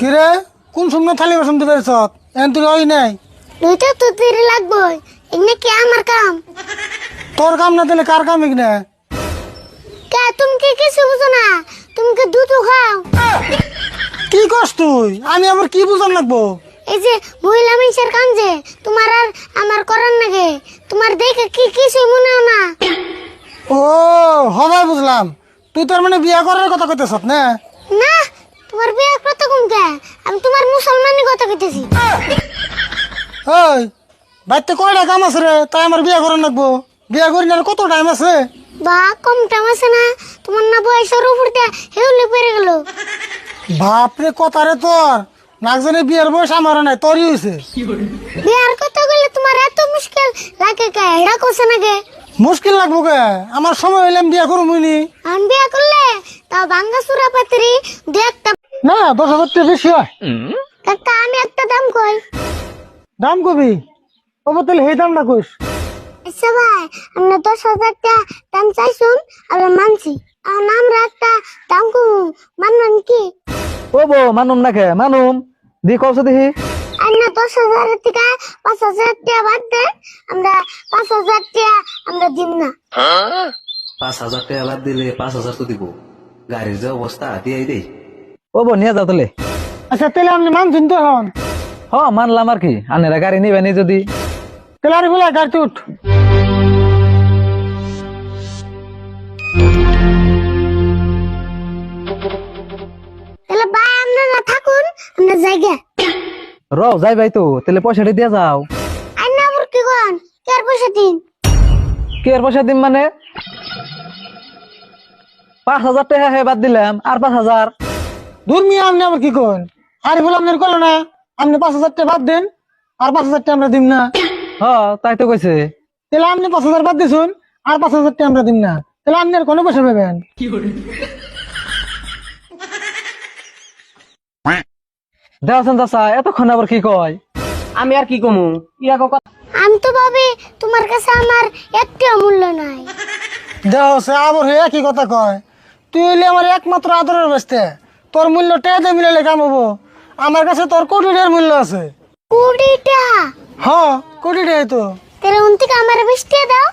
কিরে? কোন সময় থালি বাসন দিবে সত এন তুই ওই নাই। দুইটা তো দেরি লাগবে এমনি কি আমার কাম? তোর কাম না দিলে কার কাম না কে তুমি কি কিছু বুঝো না? তুমি কি দুধ খাও? কি করস তুই? আমি আবার কি বুঝান লাগবো? এই যে মহিলা মানুষের কাম যে তোমার আর আমার করার নাগে। তোমার দেখে কি কিছু মনে হয় না। ও হবাই বুঝলাম। তুই তোর মানে বিয়া করার কথা কইতেছ না? না তোমার বিয়ে কত কম কে আমি তোমার মুসলমানি কথা কইতেছি। ওই বাড়িতে কয়টা কাম আছে রে? তাই আমার বিয়া করার লাগবো। বিয়া করি না কত টাইম আছে? বা কম টাইম আছে না। তোমার না বয়সের উপরতে হেউলে পেরে গেল। বাপরে কথা রে তোর। নাকজনে বিয়ের বয়স আমার নাই তোরই হয়েছে বিয়ার কথা গেলে তোমার এত মুশকিল লাগে কে? এটা কোসে নাগে মুশকিল লাগবো কে? আমার সময় হইলে বিয়া করব মুইনি আমি বিয়া করলে তাও ভাঙ্গা সুরা পাত্রি দু একটা না দশ হাজার টাকা বেশি হয়। কাকা আমি একটা দাম কই? দাম কবি? ও তাহলে সেই দামটা কইস। আচ্ছা ভাই আমরা দশ হাজার টাকা দাম চাইছুন আমরা মানছি। আর আমরা একটা দাম কমু মানবেন কি? ও বো মানুম নাকে মানুম। দি কওছে দেখি। আমরা দশ হাজারের থেকে পাঁচ হাজার টাকা বাদ দেন আমরা পাঁচ হাজার টাকা আমরা দিব না। পাঁচ হাজার টাকা বাদ দিলে পাঁচ হাজার তো দিব। গাড়ির যে অবস্থা দিয়ে দেই। ও বো নিয়ে যাও তাহলে। আচ্ছা তাহলে আপনি মানছেন তো এখন হ মানলাম আর কি। আনেরা গাড়ি নিবে যদি। তাহলে আর বলে গাড়িতে উঠ। তাহলে ভাই আপনারা থাকুন আমরা জায়গা র যাই ভাই তো তাহলে পয়সাটা দিয়ে যাও। আর না আবার কি কন চার পয়সা দিন? কি আর পয়সা দিম মানে? পাঁচ হাজার টাকা হে বাদ দিলাম আর পাঁচ হাজার। দূর মিয়া আপনি আবার কি করেন? আর বলে করল না? আপনি পাঁচ হাজার টাকা বাদ দেন আর পাঁচ হাজার টাকা আমরা দিম না। হ তাই তো কইছে। তাহলে আপনি পাঁচ হাজার বাদ দিছুন আর পাঁচ হাজার টাকা আমরা দিম না। তাহলে আপনি আর কোনো পয়সা পাবেন। দেওয়াছেন চাচা এতক্ষণ আবার কি কয়? আমি আর কি কমু? আমি তো ভাবি তোমার কাছে আমার একটু মূল্য নাই। সে আবার হয়ে একই কথা কয়। তুই হইলে আমার একমাত্র আদরের বেসতে। তোর মূল্য টেয়াতে মিলালে কাম হব। আমার কাছে তোর কোটি টাকার মূল্য আছে। কুড়িটা হ্যাঁ কোটি টাকা তো। তাহলে উন থেকে আমার বিশ টাকা দাও।